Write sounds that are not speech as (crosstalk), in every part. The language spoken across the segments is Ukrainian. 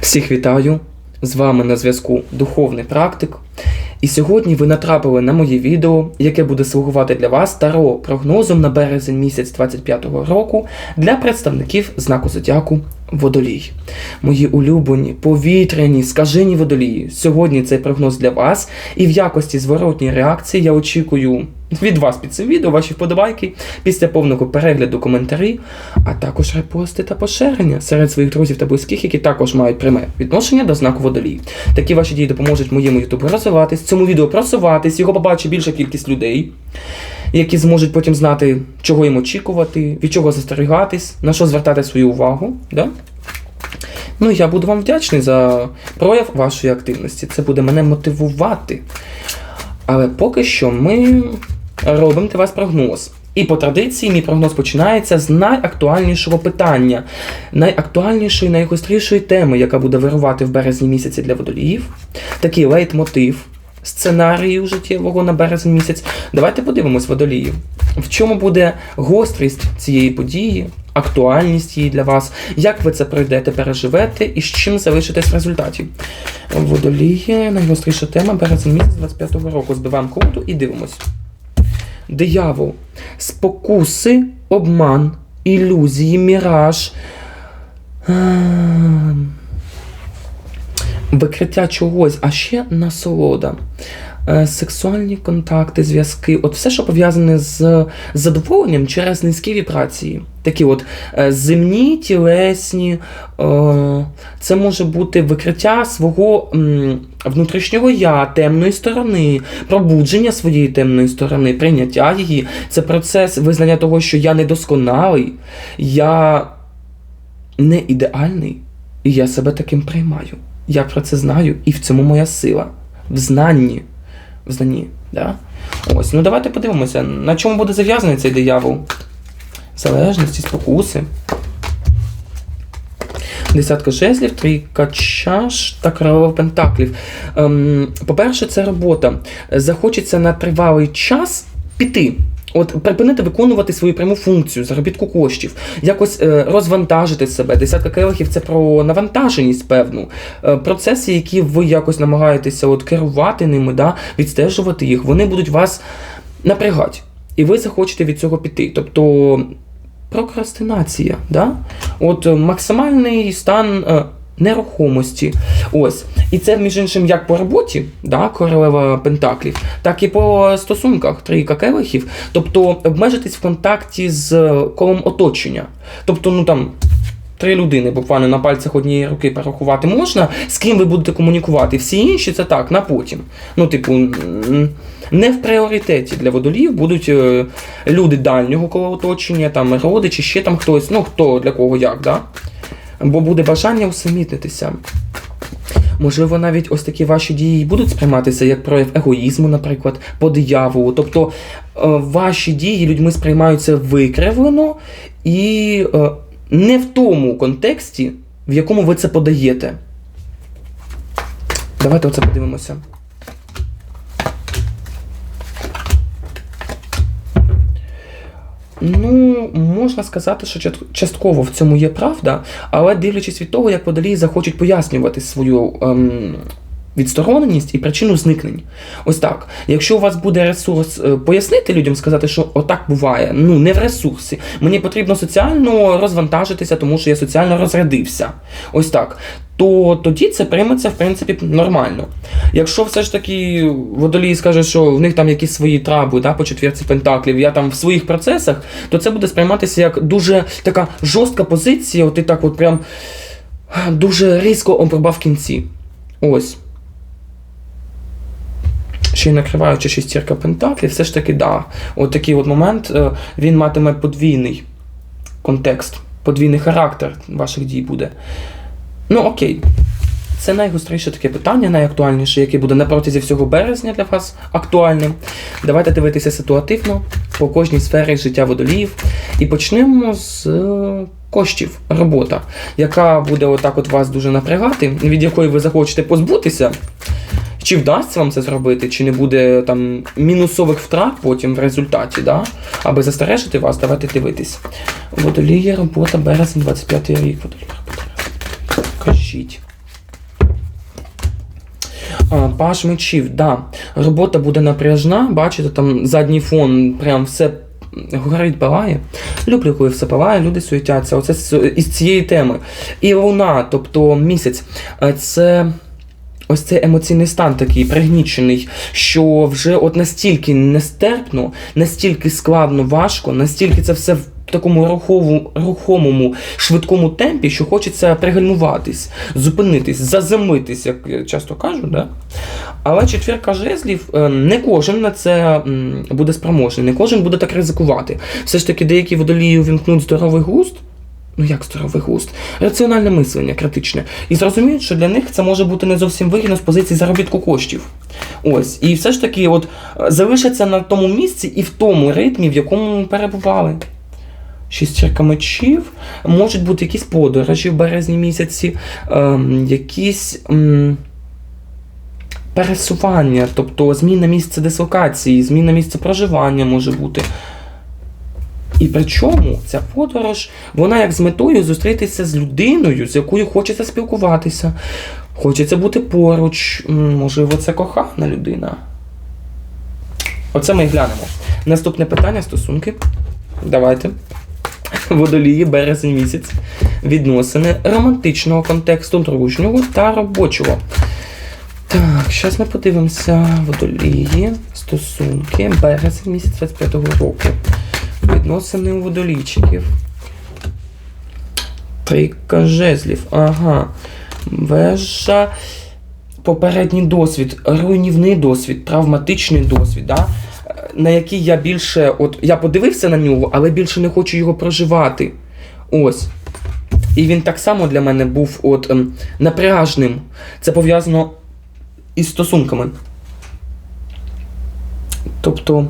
Всіх вітаю! З вами на зв'язку Духовний Практик. І сьогодні ви натрапили на моє відео, яке буде слугувати для вас таро прогнозом на березень місяць 25-го року для представників знаку зодіаку Водолій. Мої улюблені, повітряні, скажені водолії. Сьогодні цей прогноз для вас, і в якості зворотній реакції я очікую від вас під цим відео ваші вподобайки після повного перегляду коментарі, а також репости та поширення серед своїх друзів та близьких, які також мають пряме відношення до знаку водолій. Такі ваші дії допоможуть моєму ютубу розвиватись, цьому відео просуватись, його побачить більша кількість людей. Які зможуть потім знати, чого їм очікувати, від чого застерігатись, на що звертати свою увагу. Да? Ну, я буду вам вдячний за прояв вашої активності. Це буде мене мотивувати. Але поки що ми робимо для вас прогноз. І по традиції мій прогноз починається з найактуальнішого питання, найактуальнішої, найгострішої теми, яка буде вирувати в березні місяці для водоліїв. Такий лейтмотив сценарію життєвого на березень місяць. Давайте подивимось водоліїв. В чому буде гострість цієї події, актуальність її для вас, як ви це пройдете, переживете і з чим залишитесь в результаті. Водолії, найгостріша тема березень місяць 25-го року. Збиваємо колоду і дивимось. Диявол. Спокуси, обман, ілюзії, міраж. Викриття чогось, а ще насолода. Е, Сексуальні контакти, зв'язки, от все, що пов'язане з задоволенням через низькі вібрації. Такі от е, земні, тілесні, е, це може бути викриття свого внутрішнього я, темної сторони, пробудження своєї темної сторони, прийняття її. Це процес визнання того, що я недосконалий, я не ідеальний, і я себе таким приймаю. Я про це знаю, і в цьому моя сила. В знанні. В знанні, да? Ось, ну давайте подивимося, на чому буде зав'язаний цей диявол. Залежності, спокуси. Десятка жезлів, трійка чаш та королева пентаклів. Ем, по-перше, це робота. Захочеться на тривалий час піти. От припинити виконувати свою пряму функцію, заробітку коштів, якось е, розвантажити себе. Десятка келихів це про навантаженість певну. Е, процеси, які ви якось намагаєтеся от керувати ними, да, відстежувати їх, вони будуть вас напрягати. І ви захочете від цього піти. Тобто прокрастинація, да? от е, максимальний стан. е, Нерухомості. Ось. І це, між іншим, як по роботі, да, королева Пентаклів, так і по стосунках трійка келихів. Тобто обмежитись в контакті з колом оточення. Тобто, ну там. Три людини буквально на пальцях однієї руки порахувати можна, з ким ви будете комунікувати. Всі інші це так, на потім. Ну, типу, не в пріоритеті для водолів будуть е, люди дальнього коло оточення, там родичі, ще там хтось, ну хто для кого як, да? Бо буде бажання усамітнитися. Можливо, навіть ось такі ваші дії будуть сприйматися як прояв егоїзму, наприклад, по дияволу. Тобто е, ваші дії людьми сприймаються викривлено і е, не в тому контексті, в якому ви це подаєте. Давайте оце подивимося. Ну, можна сказати, що частково в цьому є правда, але дивлячись від того, як водолії захочуть пояснювати свою ем, відстороненість і причину зникнень. Ось так. Якщо у вас буде ресурс е, пояснити людям, сказати, що отак буває, ну не в ресурсі. Мені потрібно соціально розвантажитися, тому що я соціально розрядився. Ось так. То тоді це прийметься, в принципі, нормально. Якщо все ж таки водолій скаже, що в них там якісь свої трабли да, по четвірці пентаклів, я там в своїх процесах, то це буде сприйматися як дуже така жорстка позиція, от ти так от прям дуже різко обрубав в кінці. Ось. Ще й накриваючи шістірка пентаклів, все ж таки, да. От такий от момент е, він матиме подвійний контекст, подвійний характер ваших дій буде. Ну, окей. Це найгостріше таке питання, найактуальніше, яке буде на протязі всього березня для вас актуальним. Давайте дивитися ситуативно по кожній сфері життя водоліїв. І почнемо з е, коштів, робота, яка буде отак от вас дуже напрягати, від якої ви захочете позбутися. Чи вдасться вам це зробити, чи не буде там мінусових втрат потім в результаті, да? аби застережити вас, давайте дивитись. Водолія, робота, березень, 25 рік. Водолія, робота. Паш мечів, да. Робота буде напряжна, бачите, там задній фон, прям все горить, палає. Люблю, коли все палає, люди суетяться. Оце із цієї теми. І луна, тобто місяць, це. Ось цей емоційний стан такий пригнічений, що вже от настільки нестерпно, настільки складно, важко, настільки це все такому рухову, рухомому, швидкому темпі, що хочеться пригальмуватись, зупинитись, заземитись, як часто кажу, да? Але четвірка жезлів, е, не кожен на це буде спроможний, не кожен буде так ризикувати. Все ж таки, деякі водолії увімкнуть здоровий глузд, ну як здоровий глузд, раціональне мислення, критичне. І зрозуміють, що для них це може бути не зовсім вигідно з позиції заробітку коштів. Ось. І все ж таки, от залишаться на тому місці і в тому ритмі, в якому перебували. Шістірка мечів, можуть бути якісь подорожі в березні місяці, ем, якісь. Пересування, тобто зміна місця дислокації, зміна місця проживання може бути. І причому ця подорож, вона як з метою зустрітися з людиною, з якою хочеться спілкуватися, хочеться бути поруч, можливо, це кохана людина. Оце ми і глянемо. Наступне питання стосунки. Давайте. Водолії, березень місяць. Відносини романтичного контексту, дружнього та робочого. Так, зараз ми подивимося водолії, стосунки, березень місяць 25-го року. Відносини у водолійчиків. Трійка жезлів. Ага. Вежа. Попередній досвід, руйнівний досвід, травматичний досвід, да? На який я більше. От я подивився на нього, але більше не хочу його проживати. Ось. І він так само для мене був от, ем, напряжним. Це пов'язано із стосунками. Тобто.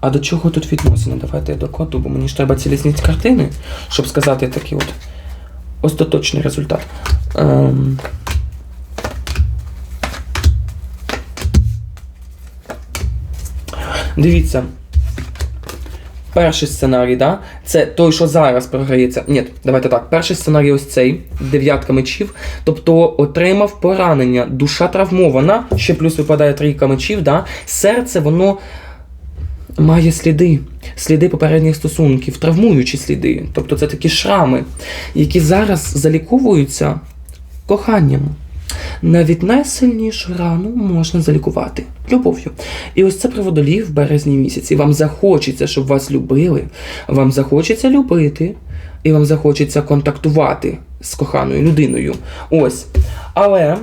А до чого тут відносини? Давайте я докладу, бо мені ж треба цілісність картини, щоб сказати такий от остаточний результат. Ем... Дивіться. Перший сценарій, да? це той, що зараз програється. Ні, давайте так. Перший сценарій ось цей, дев'ятка мечів. Тобто отримав поранення, душа травмована, ще плюс випадає трійка мечів, да? серце, воно має сліди, сліди попередніх стосунків, травмуючі сліди. Тобто це такі шрами, які зараз заліковуються коханням. Навіть найсильнішу рану можна залікувати любов'ю. І ось це при водолії в березні місяці. Вам захочеться, щоб вас любили, вам захочеться любити, і вам захочеться контактувати з коханою людиною. Ось. Але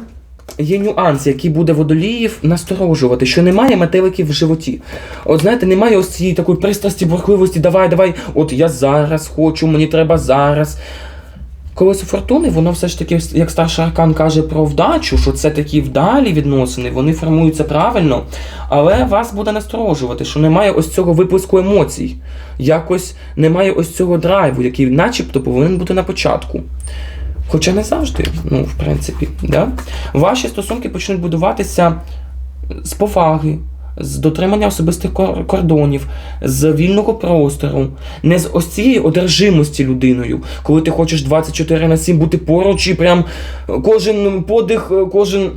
є нюанс, який буде водоліїв насторожувати, що немає метеликів в животі. От знаєте, немає ось цієї такої пристрасті, бурхливості, давай, давай, от я зараз хочу, мені треба зараз. Колесо фортуни, воно все ж таки, як старший аркан каже про вдачу, що це такі вдалі відносини, вони формуються правильно, але вас буде насторожувати, що немає ось цього виплеску емоцій. Якось немає ось цього драйву, який начебто повинен бути на початку. Хоча не завжди, ну, в принципі, да? ваші стосунки почнуть будуватися з поваги, з дотримання особистих кордонів, з вільного простору, не з ось цієї одержимості людиною, коли ти хочеш 24 на 7 бути поруч і прям кожен подих, кожен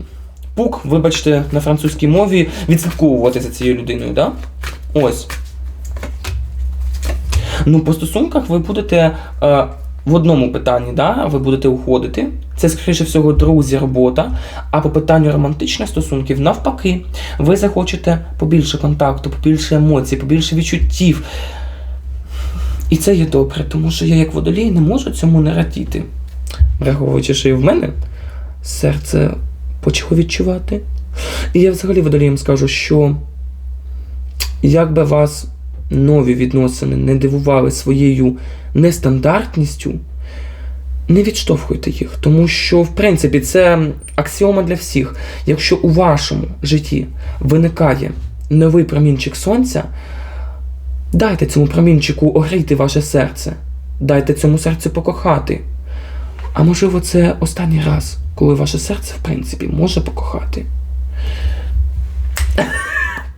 пук, вибачте, на французькій мові, відслідковувати за цією людиною, да? Ось. Ну, по стосунках ви будете е, в одному питанні, да, ви будете уходити. Це, скоріше всього, друзі, робота. А по питанню романтичних стосунків, навпаки, ви захочете побільше контакту, побільше емоцій, побільше відчуттів. І це є добре, тому що я, як водолій, не можу цьому не радіти. Враховуючи, що і в мене серце почало відчувати. І я взагалі водоліям скажу, що як би вас нові відносини не дивували своєю нестандартністю, не відштовхуйте їх, тому що, в принципі, це аксіома для всіх. Якщо у вашому житті виникає новий промінчик сонця, дайте цьому промінчику огріти ваше серце, дайте цьому серцю покохати. А можливо, це останній раз, коли ваше серце, в принципі, може покохати.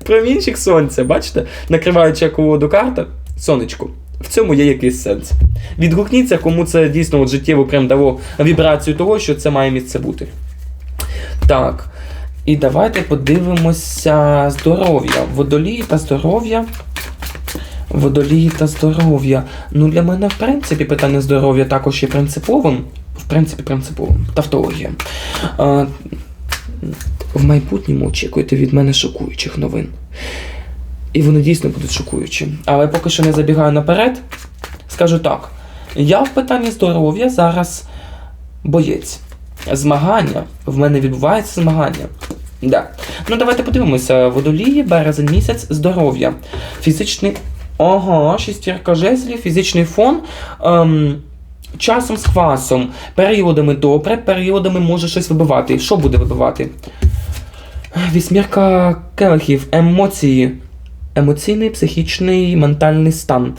Промінчик сонця, бачите? Накриваючи колоду карта, сонечко. В цьому є якийсь сенс. Відгукніться, кому це дійсно от життєво прям дало вібрацію того, що це має місце бути. Так. І давайте подивимося здоров'я. Водолії та здоров'я. Водолії та здоров'я. Ну, для мене, в принципі, питання здоров'я також є принциповим. В принципі, принциповим. Тавтологія. А, в майбутньому очікуйте від мене шокуючих новин. І вони дійсно будуть шокуючі. Але поки що не забігаю наперед, скажу так: я в питанні здоров'я зараз боєць. Змагання. В мене відбувається змагання. Да. Ну, давайте подивимося. Водолії, березень місяць, здоров'я. Фізичний. Ага, шістірка жезлів, фізичний фон. Ем, часом з квасом. Періодами добре, періодами може щось вибивати. Що буде вибивати? Вісьмірка келихів, емоції. Емоційний, психічний, ментальний стан.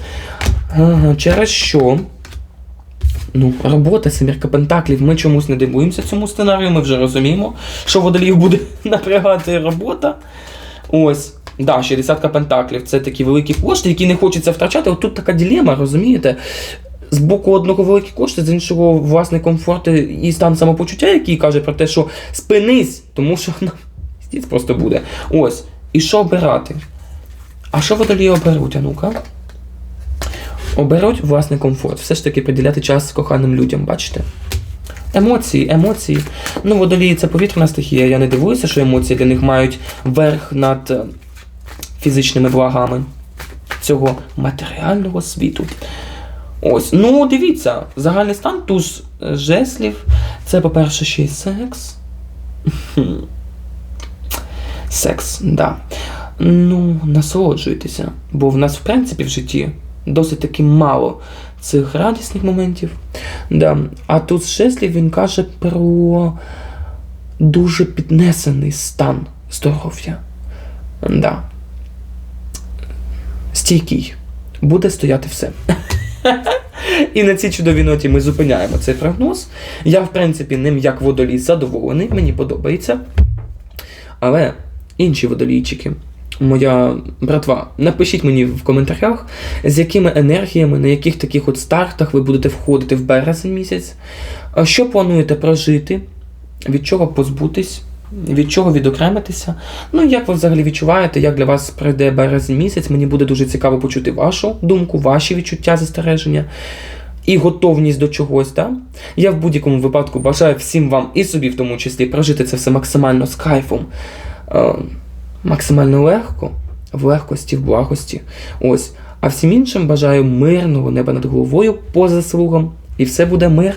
Через що? Ну, робота, семірка пентаклів. Ми чомусь не дивуємося цьому сценарію, ми вже розуміємо, що водолів буде (laughs) напрягати робота. Ось. Да, 60 пентаклів. Це такі великі кошти, які не хочеться втрачати. От тут така ділема, розумієте? З боку одного великі кошти, з іншого власний комфорт і стан самопочуття, який каже про те, що спинись, тому що (laughs) стіць просто буде. Ось. І що обирати? А що водолії оберуть, а ну-ка? Оберуть власний комфорт. Все ж таки приділяти час коханим людям, бачите? Емоції, емоції. Ну, водолії це повітряна стихія. Я не дивуюся, що емоції для них мають верх над е, фізичними благами цього матеріального світу. Ось, ну дивіться, загальний стан туз е, жеслів. Це, по-перше, ще й секс. Секс, да. Ну, насолоджуйтеся, бо в нас, в принципі, в житті досить таки мало цих радісних моментів. Да. А тут з він каже про дуже піднесений стан здоров'я. Да. Стійкий. Буде стояти все. І на цій чудовій ноті ми зупиняємо цей прогноз. Я, в принципі, ним як водолій задоволений, мені подобається. Але інші водолійчики, моя братва, напишіть мені в коментарях, з якими енергіями, на яких таких от стартах ви будете входити в березень місяць, що плануєте прожити, від чого позбутись, від чого відокремитися. Ну, як ви взагалі відчуваєте, як для вас пройде березень місяць, мені буде дуже цікаво почути вашу думку, ваші відчуття, застереження. І готовність до чогось, так? Я в будь-якому випадку бажаю всім вам і собі, в тому числі, прожити це все максимально з кайфом, максимально легко, в легкості, в благості. Ось. А всім іншим бажаю мирного неба над головою по заслугам. І все буде мир